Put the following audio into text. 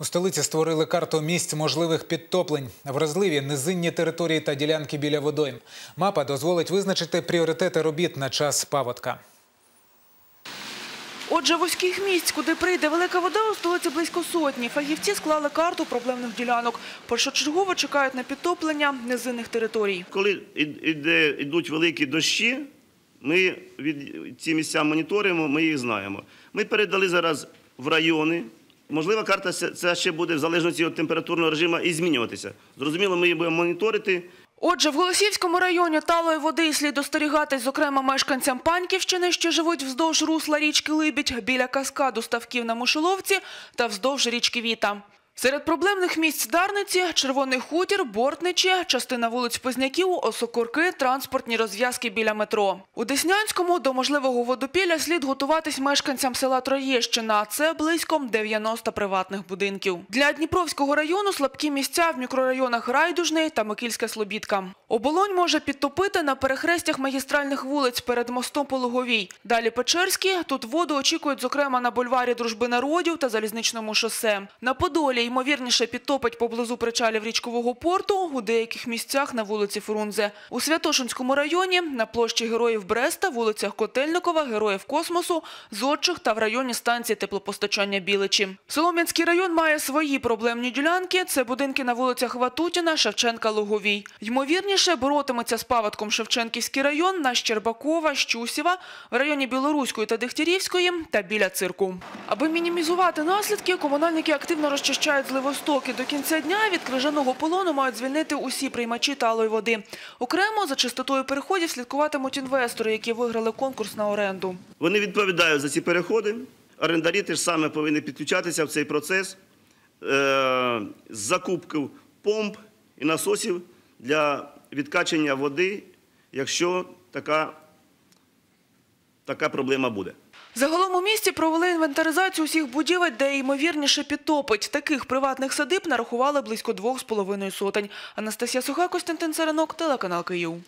У столиці створили карту місць можливих підтоплень, вразливі низинні території та ділянки біля водойм. Мапа дозволить визначити пріоритети робіт на час паводка. Отже, вузьких місць, куди прийде велика вода, у столиці близько сотні. Фахівці склали карту проблемних ділянок. Першочергово чекають на підтоплення низинних територій. Коли іде, йдуть великі дощі, ми від ці місця моніторимо, ми їх знаємо. Ми передали зараз в райони. Можливо, карта ця ще буде в залежності від температурного режиму і змінюватися. Зрозуміло, ми її будемо моніторити. Отже, в Голосіївському районі талої води слід остерігатись, зокрема, мешканцям Паньківщини, що живуть вздовж русла річки Либідь, біля каскаду ставків на Мушеловці та вздовж річки Віта. Серед проблемних місць Дарниці – Червоний хутір, Бортничі, частина вулиць Позняків, Осокорки, транспортні розв'язки біля метро. У Деснянському до можливого водопілля слід готуватись мешканцям села Троєщина. Це близько 90 приватних будинків. Для Дніпровського району слабкі місця в мікрорайонах Райдужний та Микільська Слобідка. Оболонь може підтопити на перехрестях магістральних вулиць перед мостом по Луговій. Далі Печерські. Тут воду очікують, зокрема, на бульварі Дружби народів та залізничному шосе. На Подолі ймовірніше підтопить поблизу причалів річкового порту, у деяких місцях на вулиці Фрунзе. У Святошинському районі на площі Героїв Бреста, вулицях Котельникова, Героїв Космосу, Зодчих та в районі станції теплопостачання Біличі. Солом'янський район має свої проблемні ділянки. Це будинки на вулицях Ватутіна, Шевченка, Луговій. Ймовірніше боротиметься з паводком Шевченківський район на Щербакова, Щусєва, в районі Білоруської та Дегтярівської та біля цирку. Аби мінімізувати наслідки, комунальники активно розчищають зливостоки. До кінця дня від крижаного полону мають звільнити усі приймачі талої води. Окремо за чистотою переходів слідкуватимуть інвестори, які виграли конкурс на оренду. Вони відповідають за ці переходи. Орендарі теж саме повинні підключатися в цей процес е, з закупки помп і насосів для відкачення води, якщо така проблема буде. Загалом у місті провели інвентаризацію усіх будівель, де ймовірніше підтопить. Таких приватних садиб нарахували близько двох з половиною сотень. Анастасія Суха, Костянтин Царинок, телеканал Київ.